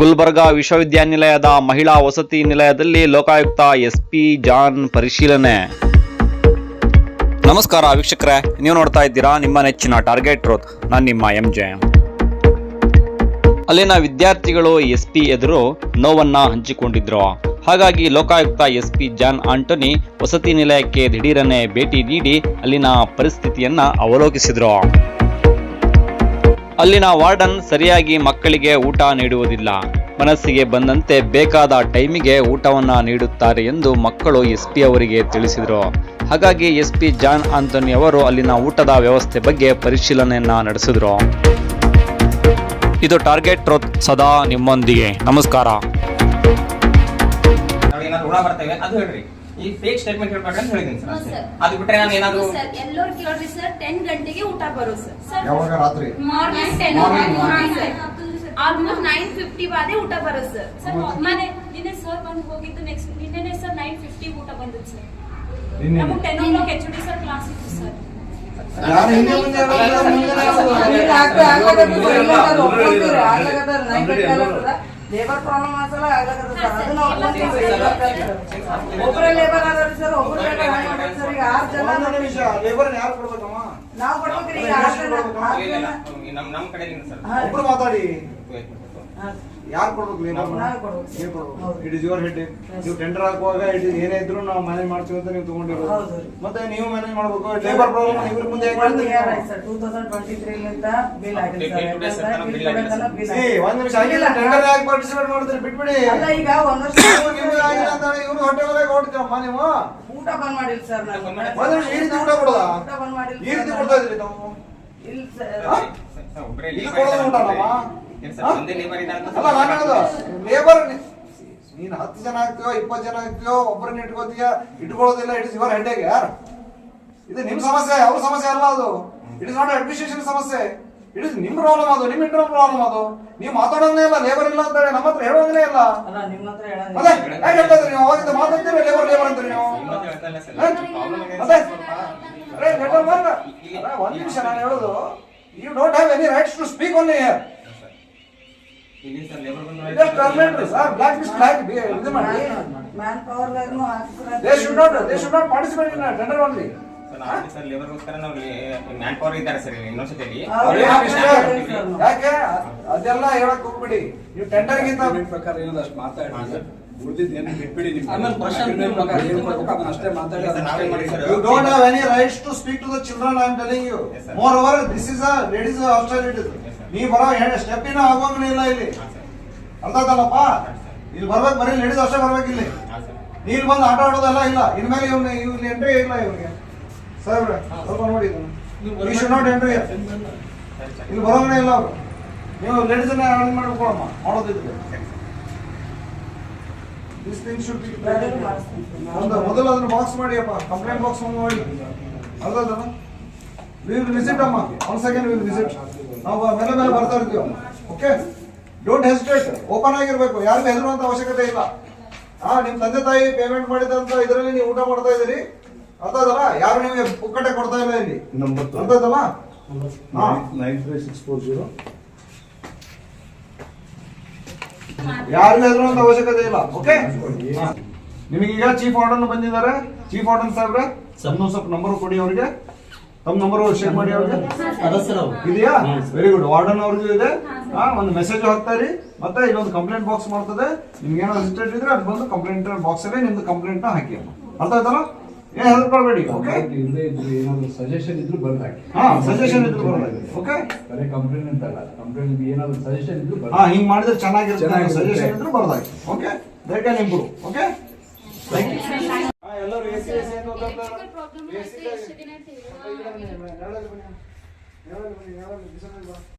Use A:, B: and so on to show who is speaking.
A: ಗುಲ್ಬರ್ಗಾ ವಿಶ್ವವಿದ್ಯಾನಿಲಯದ ಮಹಿಳಾ ವಸತಿ ನಿಲಯದಲ್ಲಿ ಲೋಕಾಯುಕ್ತ ಎಸ್ಪಿ ಜಾನ್ ಪರಿಶೀಲನೆ. ನಮಸ್ಕಾರ ವೀಕ್ಷಕರೇ, ನೀವು ನೋಡ್ತಾ ಇದ್ದೀರಾ ನಿಮ್ಮ ನೆಚ್ಚಿನ ಟಾರ್ಗೆಟ್ ರೋತ್ ನಾನು ನಿಮ್ಮ ಎಂ ಜೆ. ಅಲ್ಲಿನ ವಿದ್ಯಾರ್ಥಿಗಳು ಎಸ್ ಪಿ ಎದುರು ನೋವನ್ನ ಹಂಚಿಕೊಂಡಿದ್ರು. ಹಾಗಾಗಿ Lokayukta S P John Antony ವಸತಿ ನಿಲಯಕ್ಕೆ ದಿಢೀರನೆ ಭೇಟಿ ನೀಡಿ ಅಲ್ಲಿನ ಪರಿಸ್ಥಿತಿಯನ್ನ ಅವಲೋಕಿಸಿದ್ರು. ಅಲ್ಲಿನ ವಾರ್ಡನ್ ಸರಿಯಾಗಿ ಮಕ್ಕಳಿಗೆ ಊಟ ನೀಡುವುದಿಲ್ಲ. ಮನಸ್ಸಿಗೆ ಬಂದಂತೆ ಬೇಕಾದ ಟೈಮಿಗೆ ಊಟವನ್ನ ನೀಡುತ್ತಾರೆ ಎಂದು ಮಕ್ಕಳು ಎಸ್ ಪಿ ಅವರಿಗೆ ತಿಳಿಸಿದರು. ಹಾಗಾಗಿ ಎಸ್ ಪಿ ಜಾನ್ ಆಂಟೋನಿ ಅವರು ಅಲ್ಲಿನ ಊಟದ ವ್ಯವಸ್ಥೆ ಬಗ್ಗೆ ಪರಿಶೀಲನೆಯನ್ನ ನಡೆಸಿದ್ರು. ಇದು ಟಾರ್ಗೆಟ್ ಸದಾ ನಿಮ್ಮೊಂದಿಗೆ. ನಮಸ್ಕಾರ.
B: ಈ ಫೇಕ್ ಸ್ಟೇಟ್ಮೆಂಟ್ ಹೇಳ್ಬೇಡ್ರಿ ಅಂತ ಹೇಳಿದೀನಿ ಸರ್ ಅಷ್ಟೇ. ಅದು ಬಿಟ್ರೆ ನಾನು ಏನಾದ್ರು
C: ಸರ್ ಎಲ್ಲರೂ ಕೇಳ್ರಿ ಸರ್ ಟೆನ್ ಗಂಟೆಗೆ ಊಟ ಬರೋ ಸರ್
D: ಯಾವಾಗ ರಾತ್ರಿ
C: morning ten almost nine fifty ಬಾದೆ ಊಟ ಬರೋ ಸರ್
E: ಸರ್ ಮನೆ ನಿನ್ನೆ ಸರ್ ಬಂದು ಹೋಗಿದ್ದು ನೆಕ್ಸ್ಟ್ ನಿನ್ನೆನೆ ಸರ್ ನೈನ್ ಫಿಫ್ಟಿ ಊಟ ಬಂದಿತ್ತು ಸರ್
D: ನಿನ್ನೆ
E: ನಮಗೆ ten o'clock H D sir class ಇತ್ತು ಸರ್
D: ಯಾರು ಹಿಂದೆ ಮುಂದೆ ಬರೋದು, ಮುಂದೆ ಬರೋದು.
F: ಲೇಬರ್ ಪ್ರಾಬ್ಲಮ್ ಅಸಲ ಆಗ್ಲಕತ್ತದ ಸರ್ ಅದನ್ನ ಒಬ್ಬರೇ ಲೇಬರ್ ಆದ್ರೆ ಸರ್ ಒಬ್ಬರು ಸರ್ ಈಗ ಆರು ಜನ
D: ನಿಮಿಷ ಲೇಬರ್ ಯಾರು ಕೊಡ್ಬೇಕಮ್ಮ?
F: ನಾವು ಕೊಡ್ಬೇಕ್ರಿ ಈಗ ಆರು ಜನ ಆರು
B: ಇಲ್ಲ, ಇಲ್ಲ,
F: ಜನ
B: ನಮ್ ನಮ್ ಕಡೆಯಿಂದ ಸರ್.
D: ಒಬ್ರು ಮಾತಾಡಿ. ಯಾರು ಕೊಡ್ಬೇಕು
F: ನಾವೇ ಕೊಡ್ಬೇಕು.
D: ನೀವು ಕೊಡ್ಬೇಕು
F: ಹೌದು.
D: ಇಟ್ ಇಸ್ ಯುವರ್ ಹೆಡ್ ನೀವು ಟೆಂಡರ್ ಹಾಕುವಾಗ ಇಟ್ ಇಸ್ ಏನೇ ಇದ್ರು ನಾವು ಮ್ಯಾನೇಜ್ ಮಾಡ್ತೀವಿ ಅಂತ ನೀವು ತಗೊಂಡಿರೋದು
F: ಹೌದು.
D: ಮತ್ತೆ ನೀವು ಮ್ಯಾನೇಜ್ ಮಾಡ್ಬೇಕು ಲೇಬರ್ ಪ್ರಾಬ್ಲಮ್ ಇವ್ರ ಮುಂದೆ ಯಾಕೆ
F: ಒನ್ ಆಯ್ತು sir two thousand twenty three ಲಿಂದ ಬಿಲ್ ಆಗಿದೆ
B: Fifty two days ತನಕ bill ಆಗಿದೆ
D: ಏ, ಒಂದ್ ನಿಮಿಷ ಆಗಿಲ್ಲ ಟೆಂಡರ್ ಯಾಕೆ ಪಾರ್ಟಿಸಿಪೇಟ್ ಮಾಡ್ತೀರಿ ಬಿಟ್ಬಿಡಿ
F: ಅಲ್ಲ ಈಗ ಒಂದ್ ವರ್ಷ
D: ನೀವು- ನೀವು ಆಗಿಲ್ಲ ಅಂತ ಇವ್ರು ಹೊಟ್ಟೆ ಮೇಲೆ ಹೊಡ್ತೀರಮ್ಮ ನೀವು
F: ಊಟ ಬಂದ್ ಮಾಡಿಲ್ಲ ಸರ್ ನಾನು
D: ಒಂದ್ ನಿಮಿಷ ಈ ರೀತಿ ಊಟ ಕೊಡೋದಾ
F: ಊಟ ಬಂದ್ ಮಾಡಿಲ್ಲ
D: ಈ ರೀತಿ ಕೊಡ್ತಾ ಇದ್ರಿ ತಾವು
F: ಇಲ್ಲ
D: ಕೊಡೋದು
B: ಇದ್ದಾರೆ
D: ಅಲ್ಲ ನಾನು ಹೇಳೋದು ಲೇಬರ್ ನೀನ್ ಹತ್ತು ಜನ ಆಗ್ತೀಯೋ ಇಪ್ಪತ್ತು ಜನ ಆಗ್ತೀಯೋ ಒಬ್ಬರನ್ನ ಇಟ್ಕೋತೀಯ ಇಟ್ಕೊಳ್ಳೋದಿಲ್ಲ ಇಟ್ಸ್ ಯುವರ್ ಹೆಡ್ಗೆ ಯಾರು ಇದು ನಿಮ್ ಸಮಸ್ಯೆ ಅವ್ರ ಸಮಸ್ಯೆ ಅಲ್ಲ ಅದು. ಇಟ್ ಇಸ್ ನಾಟ್ ಅಡ್ಮಿನಿಸ್ಟ್ರೇಷನ್ ಸಮಸ್ಯೆ. ಇಟ್ ಇಸ್ ನಿಮ್ ಪ್ರಾಬ್ಲಮ್ ಅದು ನಿಮ್ ಇಂಟರ್ನಲ್ ಪ್ರಾಬ್ಲಮ್ ಅದು. ನೀವು ಮಾತಾಡೋದೇ ಇಲ್ಲ ಲೇಬರ್ ಇಲ್ಲ ಅಂತ ಹೇಳಿ ನಮ್ಮ ಹತ್ರ ಹೇಳೋದೇ ಇಲ್ಲ. ಯಾಕೆ ಹೇಳ್ತಾ ಇದ್ರಿ ನೀವು? ಅವಾಗಿಂದ ಮಾತಾಡ್ತೀರಿ ಲೇಬರ್ ಲೇಬರ್ ಅಂತೀರಿ ನೀವು? ಲೆಟರ್ ಒಂದ್ ನಿಮಿಷ ನಾನು ಹೇಳೋದು you don't have any rights to speak one only
F: man power
B: sir
D: ಅದೆಲ್ಲ ಹೇಳಕ್ ಹೋಗ್ಬೇಡಿ. ನೀವು ಟೆಂಡರ್ ಗಿಂತ
G: ಪ್ರಕಾರ ಏನೋ ಅಷ್ಟು ಅಷ್ಟೇ ಮಾತಾಡಿ
D: to speak to moreover this is
B: a after
D: ನೀವು ಬರೋ ಸ್ಟೆಪ್ ಸ್ಟೆಪ್ಪಿನ ಆಗೋಂಗನೇ ಇಲ್ಲ ಇಲ್ಲಿ. ಅರ್ಧದಲ್ಲಪ್ಪ. ಇಲ್ಲಿ ಬರ್ಬೇಕು, ಬರೀ ಲೇಡೀಸ್ ಅಷ್ಟೇ ಬರ್ಬೇಕು ಇಲ್ಲಿ. ನೀನು ಬಂದು ಆಟ ಆಡೋದೆಲ್ಲ ಇಲ್ಲ. ಇನ್ಮೇಲೆ ಇವ್ನ ಇವ್ನ ಎಂಟ್ರಿ ಇಲ್ಲ ಇವ್ರಿಗೆ ಸರ್ ಸ್ವಲ್ಪ ನೋಡಿ ಇದನ್ನು. Should not entry. ಇಲ್ಲಿ ಬರೋಂಗನೇ ಇಲ್ಲ ಅವರು. ನೀವು ಲೇಡೀಸ್ ಅನ್ನ ಅರೇಂಜ್ ಮಾಡ್ಕೊಳಮ್ಮ ಮಾಡೋದಿದ್ರೆ. ದಿಸ್ ಥಿಂಗ್ ಶುಡ್ ಬಿ ಒಂದು ಮೊದಲು ಅದನ್ನ ಬಾಕ್ಸ್ ಮಾಡಿ ಅಪ್ಪ ಕಂಪ್ಲೇಂಟ್ ಬಾಕ್ಸ್ ಮಾಡಿ ವಿಲ್ ವಿಸಿಟ್ ಅಮ್ಮ. ಒನ್ ಸೆಕೆಂಡ್ ವಿಲ್ ವಿಸಿಟ್ ನಾವು ಮೇಲೆ ಮೇಲೆ ಬರ್ತಾ ಇರ್ತೀವಿ ಓಕೆ ಡೋಂಟ್ ಹೆಸಿಟೇಟ್ ಓಪನ್ ಆಗಿರ್ಬೇಕು. ಯಾರಿಗೂ ಹೆದರುವಂತ ಅವಶ್ಯಕತೆ ಇಲ್ಲ. ಹಾ ನಿಮ್ ತಂದೆ ತಾಯಿ ಪೇಮೆಂಟ್ ಮಾಡಿದಂತ ಇದರಲ್ಲಿ ನೀವು ಊಟ ಮಾಡ್ತಾ ಇದ್ದೀರಿ. ಅರ್ಥ ಆಯ್ತಲ್ಲ ಯಾರು ನಿಮಗೆ ಪುಕ್ಕಟೆ ಕೊಡ್ತಾ ಇಲ್ಲ ಇಲ್ಲಿ?
H: ನಂಬರ್
D: ಅರ್ಥ
H: nine three six four zero.
D: ಯಾರಿಗೂ ಹೆದರುವಂತ ಅವಶ್ಯಕತೆ ಇಲ್ಲ. ಓಕೆ ನಿಮಗೀಗ ಚೀಫ್ ವಾರ್ಡನ್ ಬಂದಿದ್ದಾರೆ. ಚೀಫ್ ವಾರ್ಡನ್ ಸಾಹೇಬ್ರೆ ಸಣ್ಣ ಸ್ವಲ್ಪ ನಂಬರ್ ಕೊಡಿ ಅವ್ರಿಗೆ. ತಮ್ಮ ನಂಬರ್ ಶೇರ್ ಮಾಡಿ ಅವ್ರಿಗೆ? ಇದೆಯಾ? ವೆರಿ ಗುಡ್ ವಾರ್ಡನ್ ಅವ್ರಿಗೂ ಇದೆ. ಹಾ ಒಂದು ಮೆಸೇಜ್ ಹಾಕ್ತಾರಿ ಮತ್ತೆ ಇಲ್ಲೊಂದು ಕಂಪ್ಲೇಂಟ್ ಬಾಕ್ಸ್ ಮಾಡ್ತದೆ. ನಿಮ್ಗೆ ಏನೋ ರಿಜಿಸ್ಟರ್ಡ್ ಇದ್ರೆ ಅದು ಬಂದು ಕಂಪ್ಲೇಂಟ್ ಬಾಕ್ಸ್ ಅಲ್ಲಿ ನಿಮ್ದು ಕಂಪ್ಲೇಂಟ್ನ ಹಾಕಿ ಅಮ್ಮ ಅರ್ಥ ಆಯ್ತಲ್ಲ? ಏನ್ ಹೆಲ್ಪ್ ಓಕೆ
G: ಇಲ್ಲೇ ಇದ್ರು ಏನಾದ್ರು ಸಜೆಷನ್ ಇದ್ರು ಬರ್ದಾಕಿ
D: ಹಾ ಸಜೆಷನ್ ಇದ್ರು ಬರೋದಾಗಿ ಓಕೆ
G: ಬರೀ ಕಂಪ್ಲೇಂಟ್ ಅಂತಲ್ಲ. ಕಂಪ್ಲೇಂಟ್ ಏನಾದ್ರು ಸಜೆಷನ್ ಇದ್ರು
D: ಹಾ
G: ಬರ್ದಾಕಿ.
D: ಹಿಂಗ್ ಮಾಡಿದ್ರೆ ಚೆನ್ನಾಗಿರುತ್ತೆ. ಸಜೆಷನ್ ಇದ್ರು ಬರೋದಾಗಿ ಓಕೆ ದೇ ನಿಮ್ಗೆ ಇಂಪ್ರೂವ್ ಓಕೆ ಥ್ಯಾಂಕ್ ಯು ಎಲ್ಲರೂ ಎಸಿ ಎಸಿ ಅಂತ ಓದಾಡ್ತಾರೆ.
E: ಪ್ರಾಬ್ಲಮ್ 영화를 보내
D: 영화를 미소를 봐